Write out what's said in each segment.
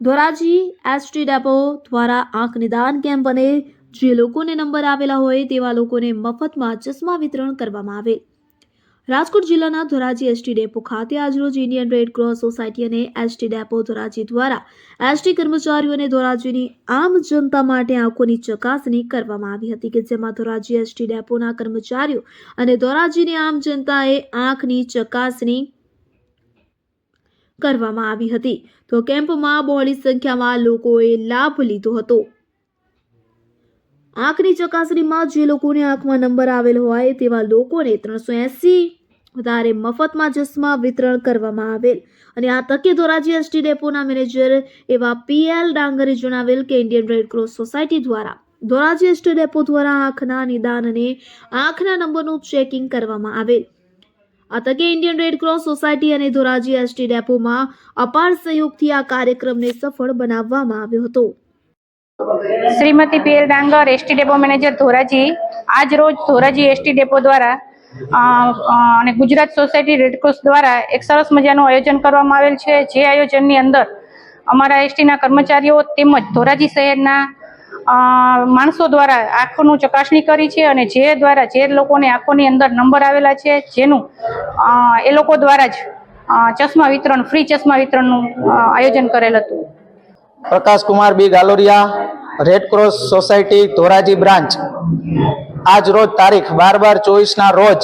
Dhoraji ST depot દ્વારા આંખ નિદાન કેમ્પ અને જે લોકોને નંબર આવેલા હોય તેવા લોકોને મફતમાં ચશ્મા વિતરણ કરવામાં આવેલ રાજકોટ જિલ્લાના ધોરાજી એસટી ડેપો ખાતે આજરોજ ઇન્ડિયન રેડ ક્રોસ સોસાયટી અને એસટી ડેપો ધોરાજી દ્વારા એસટી કર્મચારીઓ અને ધોરાજીની આમ જનતા માટે આંખોની ચકાસણી કરવામાં આવી હતી કે જેમાં ધોરાજી એસટી ડેપોના કર્મચારીઓ અને ધોરાજીની આમ જનતાએ આંખની ચકાસણી કરવામાં આવી હતી. તો કેમ્પમાં બહોળી સંખ્યામાં લોકોએ લાભ લીધો હતો. આંખની ચકાસણીમાં જે લોકોને આંખમાં નંબર આવેલ હોય તેવા લોકોને ત્રણસો એંસી વધારે મફતમાં ચશ્મા વિતરણ કરવામાં આવેલ. અને આ તકે ધોરાજી એસટી ડેપોના મેનેજર એવા પીએલ ડાંગરે જણાવેલ કે ઇન્ડિયન રેડ ક્રોસ સોસાયટી દ્વારા ધોરાજી એસટી ડેપો દ્વારા આંખના નિદાન અને આંખના નંબરનું ચેકિંગ કરવામાં આવેલ. આ તકે ઇન્ડિયન રેડ ક્રોસ સોસાયટી અને ધોરાજી એસટી ડેપોમાં અપાર સહયોગથી આ કાર્યક્રમને સફળ બનાવવામાં આવ્યો હતો. Shrimati P L Dangar, ST depot manager Dhoraji, આજ રોજ ધોરાજી એસટી ડેપો દ્વારા અને ગુજરાત સોસાયટી રેડક્રોસ દ્વારા એક સરસ મજાનું આયોજન કરવામાં આવેલ છે. જે આયોજનની અંદર અમારા એસટીના કર્મચારીઓ તેમજ ધોરાજી શહેરના માણસો દ્વારા આંખોનું ચકાસણી કરી છે અને જે દ્વારા જે લોકોને આંખોની અંદર નંબર આવેલા છે, જેનું એ લોકો દ્વારા જ ચશ્મા વિતરણ, ફ્રી ચશ્મા વિતરણનું આયોજન કરેલ હતું. Prakash Kumar B Galoriya Red Cross Society Dhoraji branch. આજ રોજ તારીખ બાર બાર ચોવીસના રોજ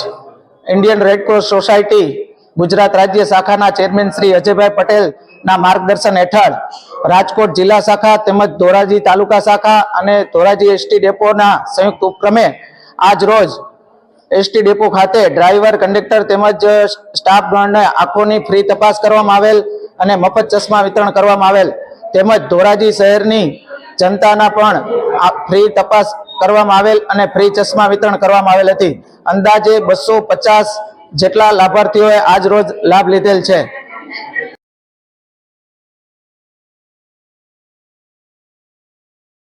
Indian Red Cross Society Gujarat રાજ્ય શાખાના ચેરમેન શ્રી અજયભાઈ પટેલના માર્ગદર્શન હેઠળ રાજકોટ જિલ્લા શાખા તેમજ ધોરાજી તાલુકા શાખા અને ધોરાજી એસટી ડેપોના સંયુક્ત ઉપક્રમે આજ રોજ એસટી ડેપો ખાતે ડ્રાઈવર, કંડક્ટર તેમજ સ્ટાફગણને આંખોની ફ્રી તપાસ કરવામાં આવેલ અને મફત ચશ્મા વિતરણ કરવામાં આવેલ. તેમજ ધોરાજી શહેરની જનતાના પણ ફ્રી તપાસ કરવામાં આવેલ અને ફ્રી ચશ્મા વિતરણ કરવામાં આવેલ હતી. અંદાજે બસો પચાસ જેટલા લાભાર્થીઓએ આજ રોજ લાભ લીધેલ છે.